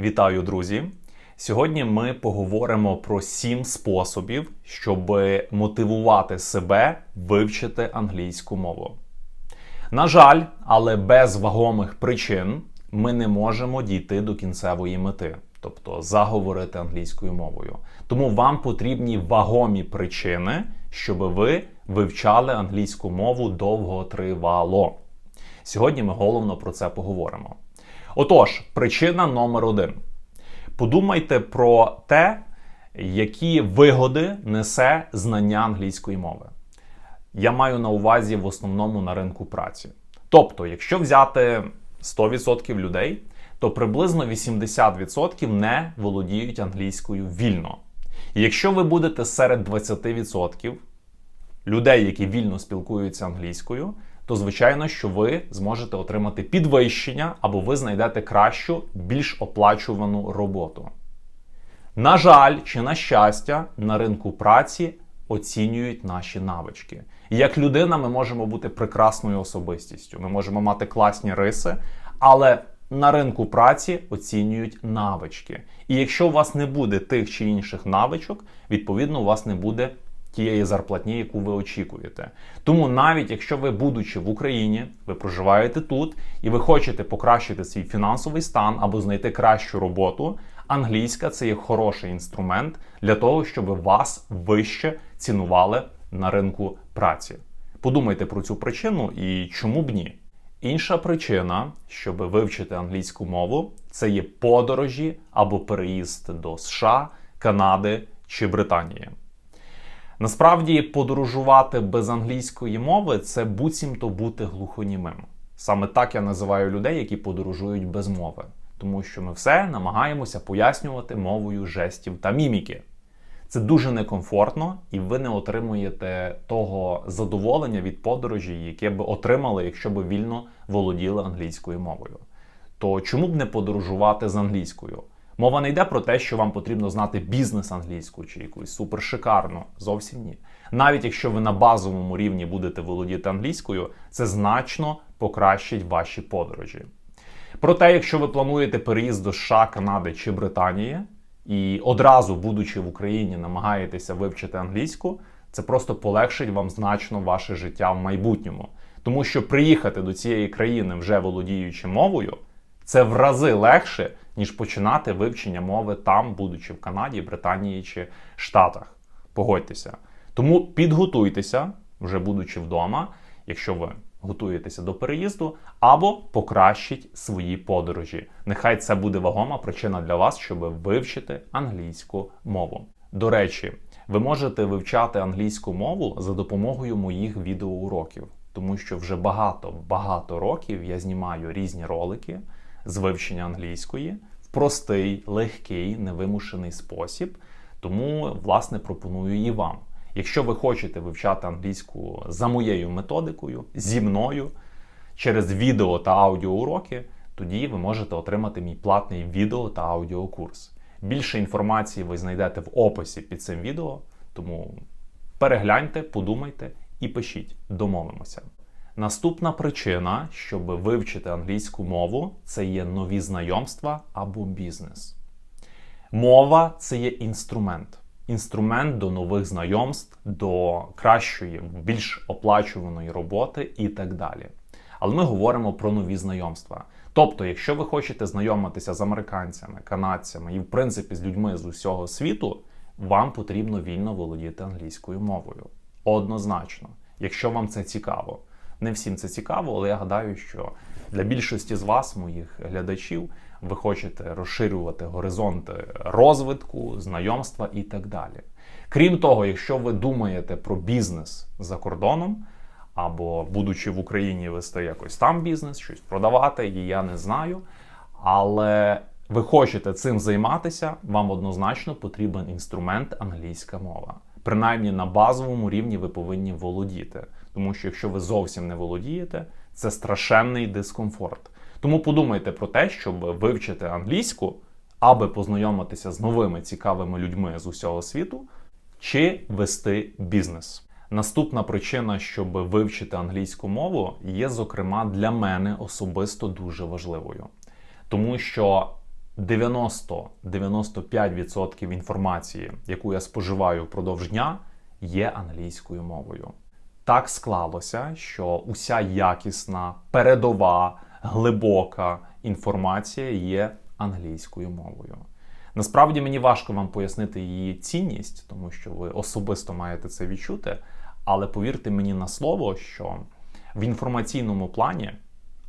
Вітаю, друзі! Сьогодні ми поговоримо про сім способів, щоб мотивувати себе вивчити англійську мову. На жаль, але без вагомих причин ми не можемо дійти до кінцевої мети, тобто заговорити англійською мовою. Тому вам потрібні вагомі причини, щоб ви вивчали англійську мову довготривало. Сьогодні ми головно про це поговоримо. Отож, причина номер один. Подумайте про те, які вигоди несе знання англійської мови. Я маю на увазі в основному на ринку праці. Тобто, якщо взяти 100% людей, то приблизно 80% не володіють англійською вільно. І якщо ви будете серед 20% людей, які вільно спілкуються англійською, то звичайно, що ви зможете отримати підвищення або ви знайдете кращу, більш оплачувану роботу. На жаль, чи на щастя, на ринку праці оцінюють наші навички. І як людина, ми можемо бути прекрасною особистістю, ми можемо мати класні риси, але на ринку праці оцінюють навички. І якщо у вас не буде тих чи інших навичок, відповідно, у вас не буде тієї зарплатні, яку ви очікуєте. Тому навіть якщо ви, будучи в Україні, ви проживаєте тут і ви хочете покращити свій фінансовий стан або знайти кращу роботу, англійська це є хороший інструмент для того, щоб вас вище цінували на ринку праці. Подумайте про цю причину і чому б ні. Інша причина, щоб вивчити англійську мову, це є подорожі або переїзд до США, Канади чи Британії. Насправді, подорожувати без англійської мови це буцімто бути глухонімим. Саме так я називаю людей, які подорожують без мови, тому що ми все намагаємося пояснювати мовою жестів та міміки. Це дуже некомфортно, і ви не отримуєте того задоволення від подорожі, яке б отримали, якщо б вільно володіли англійською мовою. То чому б не подорожувати з англійською? Мова не йде про те, що вам потрібно знати бізнес англійську чи якусь супершикарну. Зовсім ні. Навіть якщо ви на базовому рівні будете володіти англійською, це значно покращить ваші подорожі. Проте, якщо ви плануєте переїзд до США, Канади чи Британії, і одразу, будучи в Україні, намагаєтеся вивчити англійську, це просто полегшить вам значно ваше життя в майбутньому. Тому що приїхати до цієї країни, вже володіючи мовою, це в рази легше, ніж починати вивчення мови там, будучи в Канаді, Британії чи Штатах. Погодьтеся. Тому підготуйтеся, вже будучи вдома, якщо ви готуєтеся до переїзду, або покращіть свої подорожі. Нехай це буде вагома причина для вас, щоб вивчити англійську мову. До речі, ви можете вивчати англійську мову за допомогою моїх відеоуроків, тому що вже багато-багато років я знімаю різні ролики з вивчення англійської в простий, легкий, невимушений спосіб. Тому, власне, пропоную і вам. Якщо ви хочете вивчати англійську за моєю методикою, зі мною через відео та аудіоуроки, тоді ви можете отримати мій платний відео та аудіокурс. Більше інформації ви знайдете в описі під цим відео, тому перегляньте, подумайте і пишіть. Домовимося. Наступна причина, щоб вивчити англійську мову, це є нові знайомства або бізнес. Мова це є інструмент. Інструмент до нових знайомств, до кращої, більш оплачуваної роботи і так далі. Але ми говоримо про нові знайомства. Тобто, якщо ви хочете знайомитися з американцями, канадцями і, в принципі, з людьми з усього світу, вам потрібно вільно володіти англійською мовою. Однозначно, якщо вам це цікаво. Не всім це цікаво, але я гадаю, що для більшості з вас, моїх глядачів, ви хочете розширювати горизонти розвитку, знайомства і так далі. Крім того, якщо ви думаєте про бізнес за кордоном, або, будучи в Україні, вести якось там бізнес, щось продавати, і я не знаю. Але ви хочете цим займатися, вам однозначно потрібен інструмент англійська мова. Принаймні на базовому рівні ви повинні володіти. Тому що якщо ви зовсім не володієте, це страшенний дискомфорт. Тому подумайте про те, щоб вивчити англійську, аби познайомитися з новими цікавими людьми з усього світу, чи вести бізнес. Наступна причина, щоб вивчити англійську мову, є, зокрема, для мене особисто дуже важливою. Тому що 90-95% інформації, яку я споживаю впродовж дня, є англійською мовою. Так склалося, що уся якісна, передова, глибока інформація є англійською мовою. Насправді мені важко вам пояснити її цінність, тому що ви особисто маєте це відчути. Але повірте мені на слово, що в інформаційному плані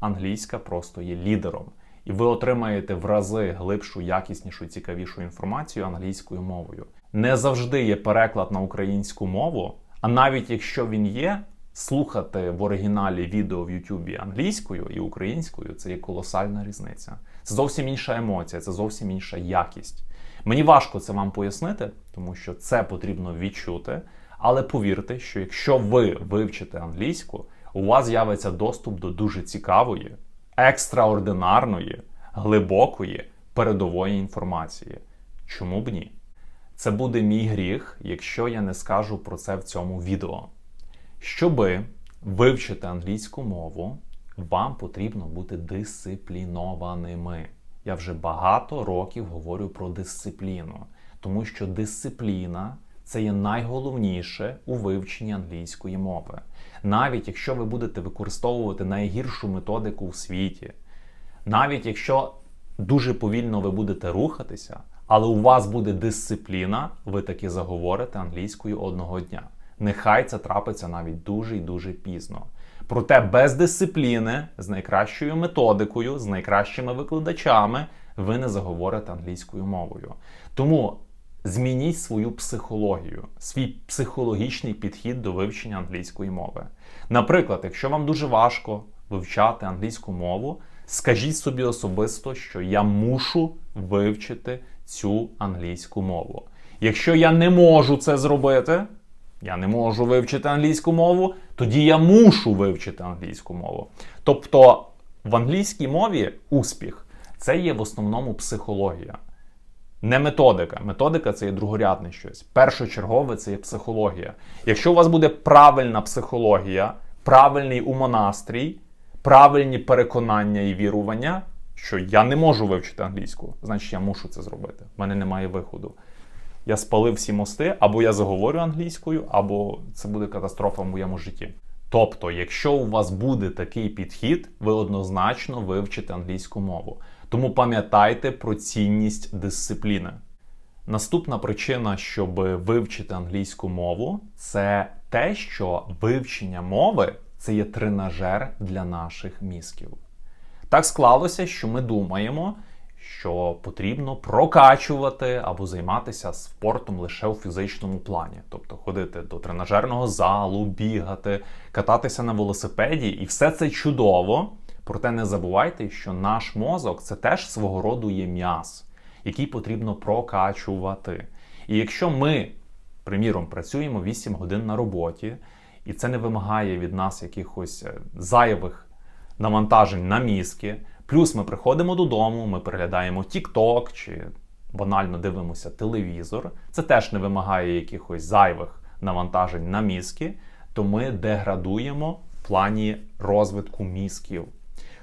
англійська просто є лідером, і ви отримаєте в рази глибшу, якіснішу, цікавішу інформацію англійською мовою. Не завжди є переклад на українську мову, а навіть якщо він є, слухати в оригіналі відео в Ютубі англійською і українською це є колосальна різниця. Це зовсім інша емоція, це зовсім інша якість. Мені важко це вам пояснити, тому що це потрібно відчути. Але повірте, що якщо ви вивчите англійську, у вас з'явиться доступ до дуже цікавої, екстраординарної, глибокої передової інформації. Чому б ні? Це буде мій гріх, якщо я не скажу про це в цьому відео. Щоби вивчити англійську мову, вам потрібно бути дисциплінованими. Я вже багато років говорю про дисципліну, тому що дисципліна це є найголовніше у вивченні англійської мови. Навіть якщо ви будете використовувати найгіршу методику у світі, навіть якщо дуже повільно ви будете рухатися, але у вас буде дисципліна, ви таки заговорите англійською одного дня. Нехай це трапиться навіть дуже і дуже пізно. Проте без дисципліни, з найкращою методикою, з найкращими викладачами, ви не заговорите англійською мовою. Тому змініть свою психологію, свій психологічний підхід до вивчення англійської мови. Наприклад, якщо вам дуже важко вивчати англійську мову, скажіть собі особисто, що я мушу вивчити цю англійську мову. Якщо я не можу це зробити, я не можу вивчити англійську мову, тоді я мушу вивчити англійську мову. Тобто в англійській мові успіх це є в основному психологія. Не методика. Методика це є другорядне щось. Першочергове це є психологія. Якщо у вас буде правильна психологія, правильний умонастрій, правильні переконання і вірування, що я не можу вивчити англійську, значить я мушу це зробити. В мене немає виходу. Я спалив всі мости, або я заговорю англійською, або це буде катастрофа в моєму житті. Тобто, якщо у вас буде такий підхід, ви однозначно вивчите англійську мову. Тому пам'ятайте про цінність дисципліни. Наступна причина, щоб вивчити англійську мову, це те, що вивчення мови це є тренажер для наших мізків. Так склалося, що ми думаємо, що потрібно прокачувати або займатися спортом лише у фізичному плані, тобто ходити до тренажерного залу, бігати, кататися на велосипеді, і все це чудово. Проте не забувайте, що наш мозок це теж свого роду є м'яз, який потрібно прокачувати. І якщо ми, приміром, працюємо 8 годин на роботі, і це не вимагає від нас якихось е, зайвих навантажень на мізки, плюс ми приходимо додому, ми переглядаємо TikTok чи банально дивимося телевізор, це теж не вимагає якихось зайвих навантажень на мізки, то ми деградуємо в плані розвитку мізків.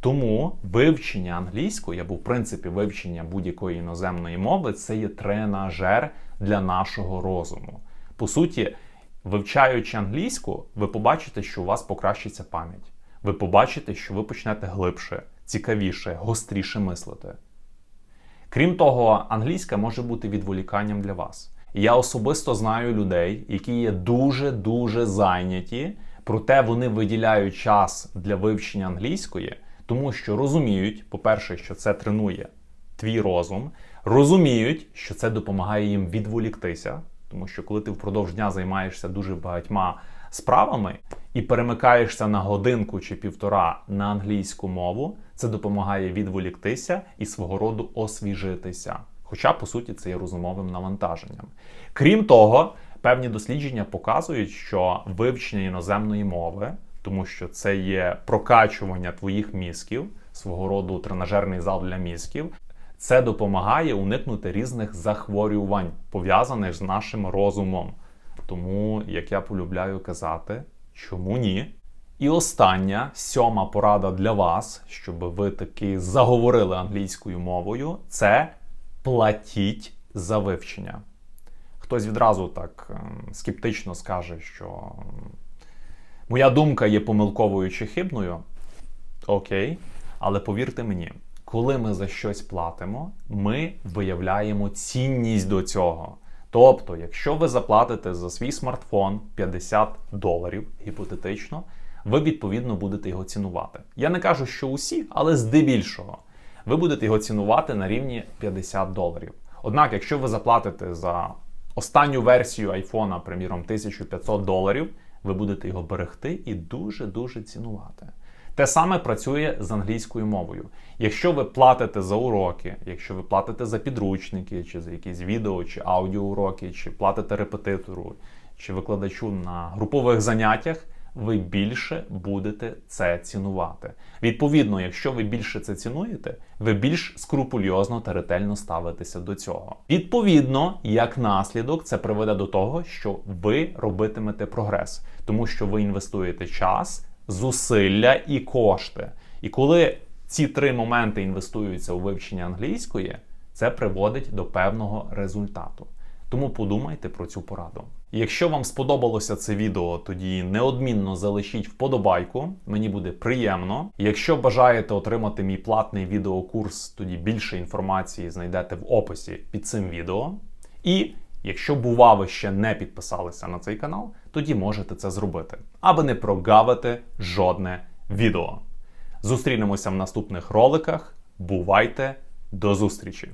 Тому вивчення англійської або в принципі вивчення будь-якої іноземної мови це є тренажер для нашого розуму. По суті, вивчаючи англійську, ви побачите, що у вас покращиться пам'ять. Ви побачите, що ви почнете глибше, цікавіше, гостріше мислити. Крім того, англійська може бути відволіканням для вас. Я особисто знаю людей, які є дуже-дуже зайняті, проте вони виділяють час для вивчення англійської. Тому що розуміють, по-перше, що це тренує твій розум, розуміють, що це допомагає їм відволіктися, тому що коли ти впродовж дня займаєшся дуже багатьма справами і перемикаєшся на годинку чи півтора на англійську мову, це допомагає відволіктися і свого роду освіжитися. Хоча, по суті, це є розумовим навантаженням. Крім того, певні дослідження показують, що вивчення іноземної мови тому що це є прокачування твоїх мізків, свого роду тренажерний зал для мізків. Це допомагає уникнути різних захворювань, пов'язаних з нашим розумом. Тому, як я полюбляю казати, чому ні? І остання сьома порада для вас, щоб ви таки заговорили англійською мовою, це платіть за вивчення. Хтось відразу так ем, скептично скаже, що моя думка є помилковою чи хибною. Окей, але повірте мені, коли ми за щось платимо, ми виявляємо цінність до цього. Тобто, якщо ви заплатите за свій смартфон 50 доларів, гіпотетично, ви відповідно будете його цінувати. Я не кажу, що усі, але здебільшого ви будете його цінувати на рівні 50 доларів. Однак, якщо ви заплатите за останню версію айфона, приміром, 1500 доларів, ви будете його берегти і дуже-дуже цінувати. Те саме працює з англійською мовою. Якщо ви платите за уроки, якщо ви платите за підручники, чи за якісь відео, чи аудіоуроки, чи платите репетитору, чи викладачу на групових заняттях, ви більше будете це цінувати. Відповідно, якщо ви більше це цінуєте, ви більш скрупульозно та ретельно ставитеся до цього. Відповідно, як наслідок, це приведе до того, що ви робитимете прогрес, тому що ви інвестуєте час, зусилля і кошти. І коли ці три моменти інвестуються у вивчення англійської, це приводить до певного результату. Тому подумайте про цю пораду. Якщо вам сподобалося це відео, тоді неодмінно залишіть вподобайку, мені буде приємно. Якщо бажаєте отримати мій платний відеокурс, тоді більше інформації знайдете в описі під цим відео. І якщо бува ви ще не підписалися на цей канал, тоді можете це зробити, аби не прогавити жодне відео. Зустрінемося в наступних роликах. Бувайте, до зустрічі!